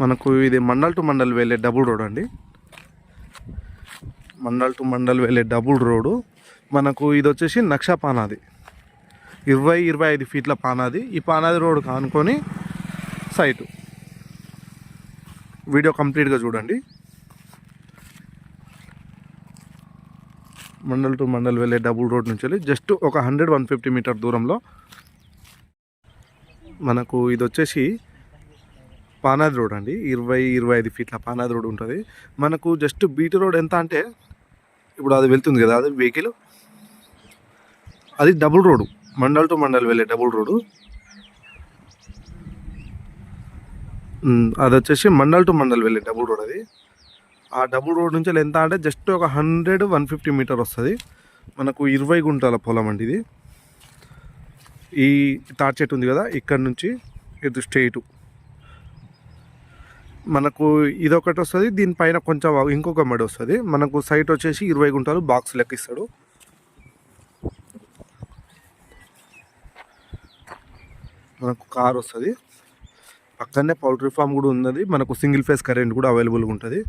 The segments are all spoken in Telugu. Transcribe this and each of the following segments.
మనకు ఇది మండల్ టు మండల్ వెళ్ళే డబుల్ రోడ్ అండి. మండల్ టు మండల్ వెళ్ళే డబుల్ రోడ్డు మనకు ఇది వచ్చేసి నక్షా పానాది. ఇరవై ఇరవై ఐదు ఫీట్ల పానాది. ఈ పానాది రోడ్ కానుకొని సైటు. వీడియో కంప్లీట్గా చూడండి. మండల్ టు మండల్ వెళ్ళే డబుల్ రోడ్ నుంచి వెళ్ళి జస్ట్ ఒక హండ్రెడ్ వన్ ఫిఫ్టీ మీటర్ దూరంలో మనకు ఇది వచ్చేసి పానాది రోడ్ అండి. ఇరవై ఇరవై ఐదు ఫీట్ల పానాది రోడ్ ఉంటుంది. మనకు జస్ట్ బీటీ రోడ్ ఎంత అంటే ఇప్పుడు అది వెళ్తుంది కదా అది వెహికల్. అది double road mandal to mandal వెళ్ళే డబుల్ రోడ్. అది వచ్చేసి మండల్ టు మండల్ వెళ్ళే డబుల్ రోడ్ అది. ఆ డబుల్ రోడ్ నుంచి ఎంత అంటే జస్ట్ ఒక హండ్రెడ్ వన్ ఫిఫ్టీ మీటర్ వస్తుంది. మనకు ఇరవై గుంటల పొలం అండి ఇది. ఈ తాటి చెట్టు ఉంది కదా ఇక్కడ నుంచి ఇటు స్ట్రైటు మనకు ఇదొకటి వస్తుంది దీనిపైన కొంచెం ఇంకొక మడి వస్తుంది. మనకు సైట్ వచ్చేసి ఇరవై గుంటలు బాక్స్ లెక్క ఇస్తాడు మనకు కార్ వస్తుంది. పక్కనే పౌల్ట్రీ ఫామ్ కూడా ఉన్నది. మనకు సింగిల్ ఫేస్ కరెంట్ కూడా అవైలబుల్గా ఉంటుంది.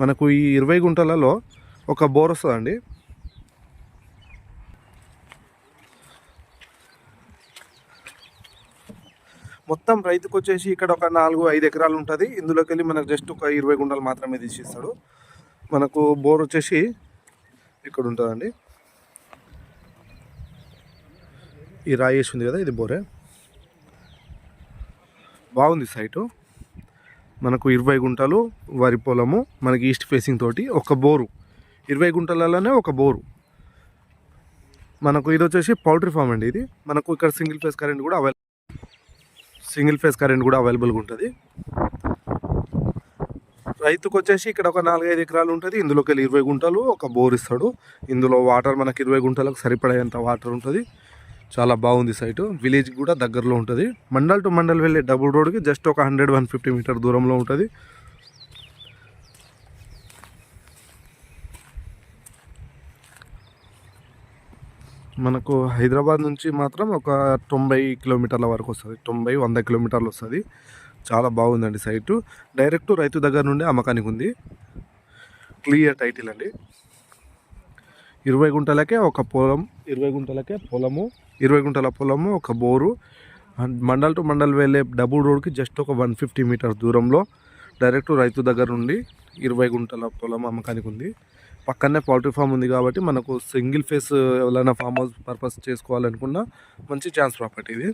మనకు ఈ ఇరవై గుంటలలో ఒక బోర్ వస్తుందండి. మొత్తం రైతుకు వచ్చేసి ఇక్కడ ఒక నాలుగు ఐదు ఎకరాలు ఉంటుంది. ఇందులోకి వెళ్ళి మనకు జస్ట్ ఒక ఇరవై గుంటలు మాత్రమే తీసిస్తాడు. మనకు బోర్ వచ్చేసి ఇక్కడ ఉంటుందండి. ఈ రాయేసి ఉంది కదా ఇది బోరే. బాగుంది సైటు. మనకు ఇరవై గుంటలు వరి పొలము మనకి ఈస్ట్ ఫేసింగ్ తోటి ఒక బోరు. ఇరవై గుంటలలోనే ఒక బోరు. మనకు ఇది వచ్చేసి పౌల్ట్రీ ఫామ్ అండి ఇది. మనకు ఇక్కడ సింగిల్ ఫేస్ కరెంట్ కూడా అవైలబుల్ సింగిల్ ఫేస్ కరెంట్ కూడా అవైలబుల్గా ఉంటుంది. రైతుకు వచ్చేసి ఇక్కడ ఒక నాలుగైదు ఎకరాలు ఉంటుంది. ఇందులోకి వెళ్ళి ఇరవై గుంటలు ఒక బోర్ ఇస్తాడు. ఇందులో వాటర్ మనకి ఇరవై గుంటలకు సరిపడేంత వాటర్ ఉంటుంది. చాలా బాగుంది సైటు. విలేజ్ కూడా దగ్గరలో ఉంటుంది. మండల్ టు మండల్ వెళ్ళే డబుల్ రోడ్కి జస్ట్ ఒక హండ్రెడ్ వన్ ఫిఫ్టీ మీటర్ దూరంలో ఉంటుంది. మనకు హైదరాబాద్ నుంచి మాత్రం ఒక తొంభై కిలోమీటర్ల వరకు వస్తుంది. తొంభై వంద కిలోమీటర్లు వస్తుంది. చాలా బాగుందండి సైటు. డైరెక్ట్ రైతు దగ్గర నుండి అమ్మకానికి ఉంది. క్లియర్ టైటిల్ అండి. ఇరవై గుంటలకే ఒక పొలం ఇరవై గుంటలకే పొలము ఇరవై గుంటల పొలము ఒక bore. And mandal to mandal వెళ్ళే డబుల్ రోడ్కి జస్ట్ ఒక వన్ ఫిఫ్టీ మీటర్స్ దూరంలో డైరెక్ట్ రైతు దగ్గర నుండి ఇరవై గుంటల పొలం అమ్మకానికి ఉంది. పక్కనే పౌల్ట్రీ ఫామ్ ఉంది కాబట్టి మనకు సింగిల్ ఫేస్ ఎవరైనా ఫామ్ హౌస్ పర్పస్ చేసుకోవాలనుకున్నా మంచి ఛాన్స్ ప్రాపర్టీ ఇది.